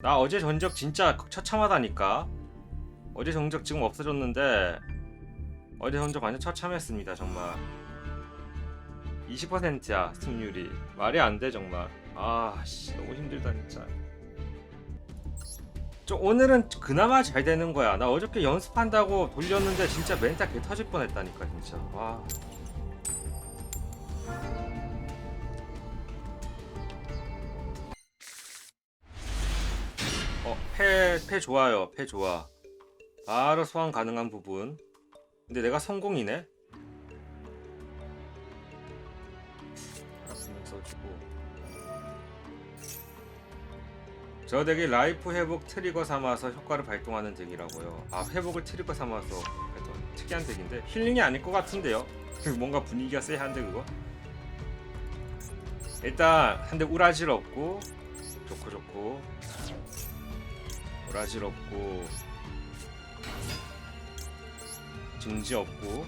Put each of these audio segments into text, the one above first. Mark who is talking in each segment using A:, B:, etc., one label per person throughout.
A: 나 어제 전적 진짜 처참하다니까. 어제 전적 지금 없어졌는데 어제 전적 완전 처참했습니다 정말. 20%야 승률이 말이 안 돼 정말. 아씨 너무 힘들다 진짜. 좀 오늘은 그나마 잘 되는 거야. 나 어저께 연습한다고 돌렸는데 진짜 멘탈 개 터질 뻔했다니까 진짜. 와. 어, 패, 패 좋아요. 패 좋아. 바로 소환 가능한 부분. 근데 내가 성공이네? 한명 써주고. 저 덱이 라이프 회복 트리거 삼아서 효과를 발동하는 덱이라고요. 아, 회복을 트리거 삼아서 발동. 특이한 덱인데 힐링이 아닐 것 같은데요. 뭔가 분위기가 쎄한데 그거. 일단 한 대 우라질 없고 좋고 좋고 우라질 없고 증지 없고.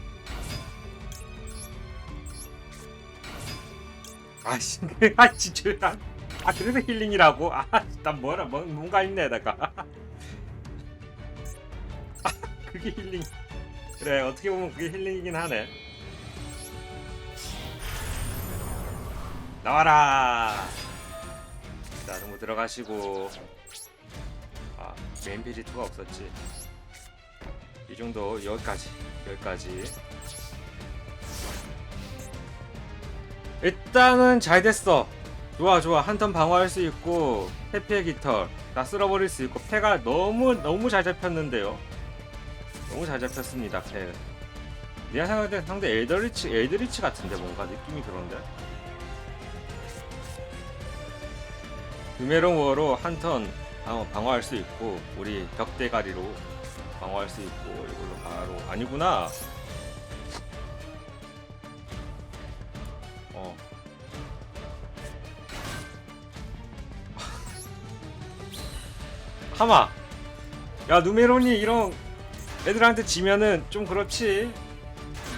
A: 아씨 아 진짜. 아, 아 그래서 힐링이라고? 아난 뭐라 뭐, 뭔가 있네 내가. 아 그게 힐링. 그래 어떻게 보면 그게 힐링이긴 하네. 나와라. 자 전부 들어가시고 아 2가 없었지. 이 정도 여기까지 여기까지. 일단은 잘 됐어. 좋아 좋아. 한 턴 방어할 수 있고 해피의 깃털. 다 쓸어버릴 수 있고 패가 너무 너무 잘 잡혔는데요. 너무 잘 잡혔습니다 패. 내가 생각할 때 상대 엘더리치 엘드리치 같은데 뭔가 느낌이 그런데? 유메롱 워로 한 턴 방어할 수 있고 우리 벽대가리로 방어할 수 있고 이걸로 바로 아니구나. 어. 하마. 야 누메론이 이런 애들한테 지면은 좀 그렇지.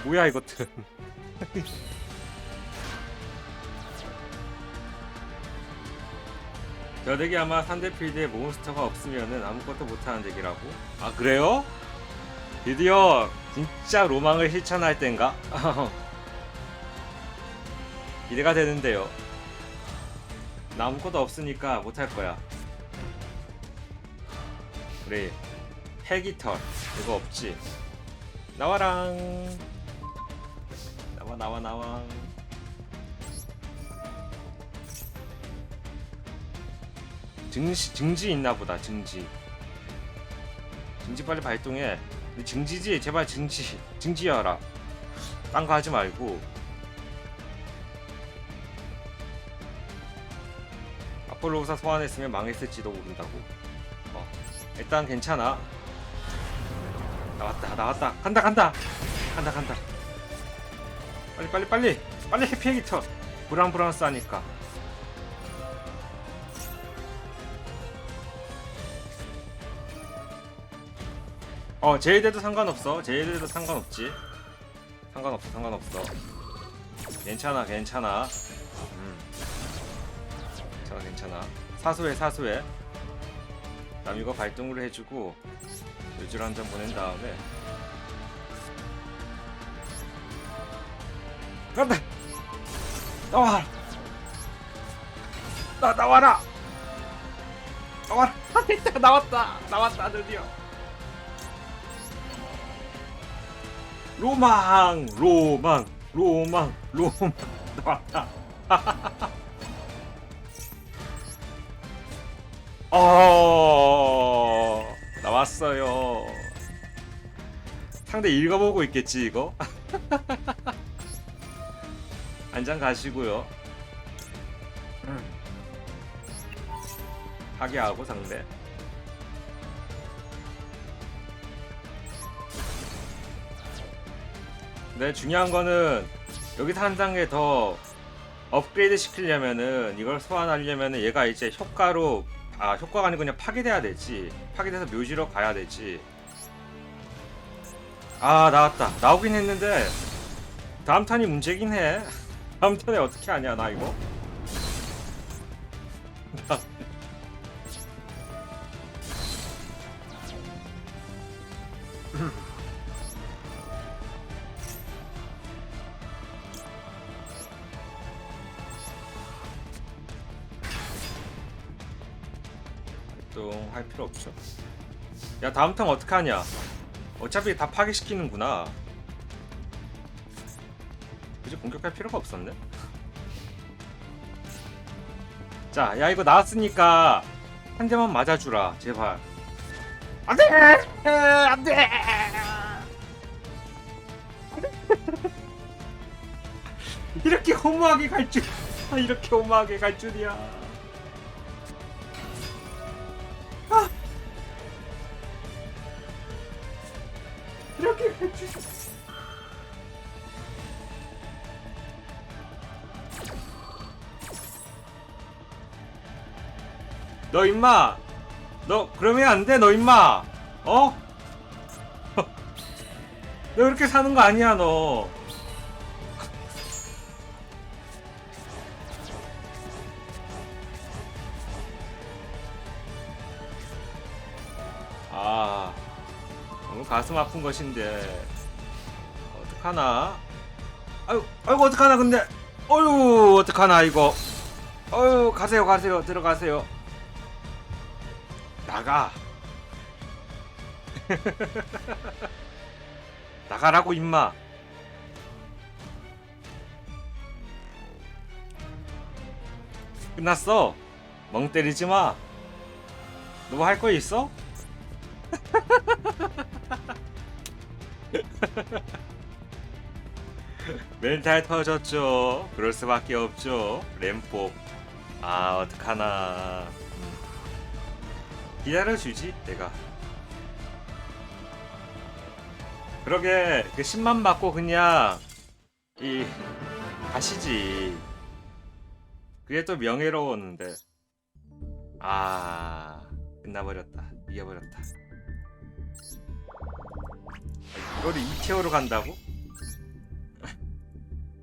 A: 뭐야 이것들 저 덱이 아마 상대 필드에 몬스터가 없으면은 아무것도 못하는 덱이라고? 아 그래요? 드디어 진짜 로망을 실천할 땐가? 기대가 되는데요. 나 아무것도 없으니까 못할 거야. 그래, 헬기털 이거 없지? 나와랑 나와 나와 나와. 증시, 증지 있나 보다 증지. 증지 빨리 발동해. 증지지? 제발 증지 증지여라. 딴 거 하지 말고. 아폴로 우사 소환했으면 망했을지도 모른다고. 어 일단 괜찮아. 나왔다 나왔다. 간다 간다. 간다 간다. 빨리 빨리 빨리. 빨리 해피해기터. 브랑브랑스 하니까 어 제이드도 상관없어. 제이드도 상관없지. 상관없어 상관없어. 괜찮아 괜찮아. 음. 괜찮아 괜찮아. 사소해 사소해. 남 이거 발동을 해주고 요줄 한점 보낸 다음에. 간다! 나와 나 나와라! 나와라! 됐다 나왔다! 나왔다 드디어 로망 로망 로망 로망. 나왔다 어 나왔어요. 상대 읽어보고 있겠지 이거? 안장 가시고요. 하게 하고 상대 네, 중요한 거는 여기서 한 단계 더 업그레이드 시키려면은 이걸 소환하려면은 얘가 이제 효과로 아 효과가 아니고 그냥 파괴돼야 되지. 파괴돼서 묘지로 가야 되지. 아 나왔다. 나오긴 했는데 다음 턴이 문제긴 해. 다음 턴에 어떻게 하냐 나 이거 활동할 필요 없죠. 야 다음 턴 어떻게 하냐? 어차피 다 파괴시키는구나. 굳이 공격할 필요가 없었네. 자, 야 이거 나왔으니까 한 대만 맞아주라, 제발. 안돼, 안돼. 이렇게 허무하게 갈 줄, 아, 이렇게 허무하게 갈 줄이야. 이렇게 갈 줄. 너 임마, 너 그러면 안 돼, 너 임마, 어? 너 이렇게 사는 거 아니야, 너. 아, 너무 가슴 아픈 것인데 어떡하나? 아유, 아이고 어떡하나 근데, 어유 어떡하나 이거. 어유 가세요, 가세요, 들어가세요. 나가. 나가라고 임마. 끝났어. 멍 때리지 마. 너뭐할거 있어? 멘탈 터졌죠. 그럴 수밖에 없죠. 램폭. 아 어떡하나. 음. 기다려주지 내가. 그러게 그 10만 받고 그냥 이 가시지. 그게 또 명예로웠는데. 아 끝나버렸다. 이겨버렸다. 이거를 2티어로 간다고?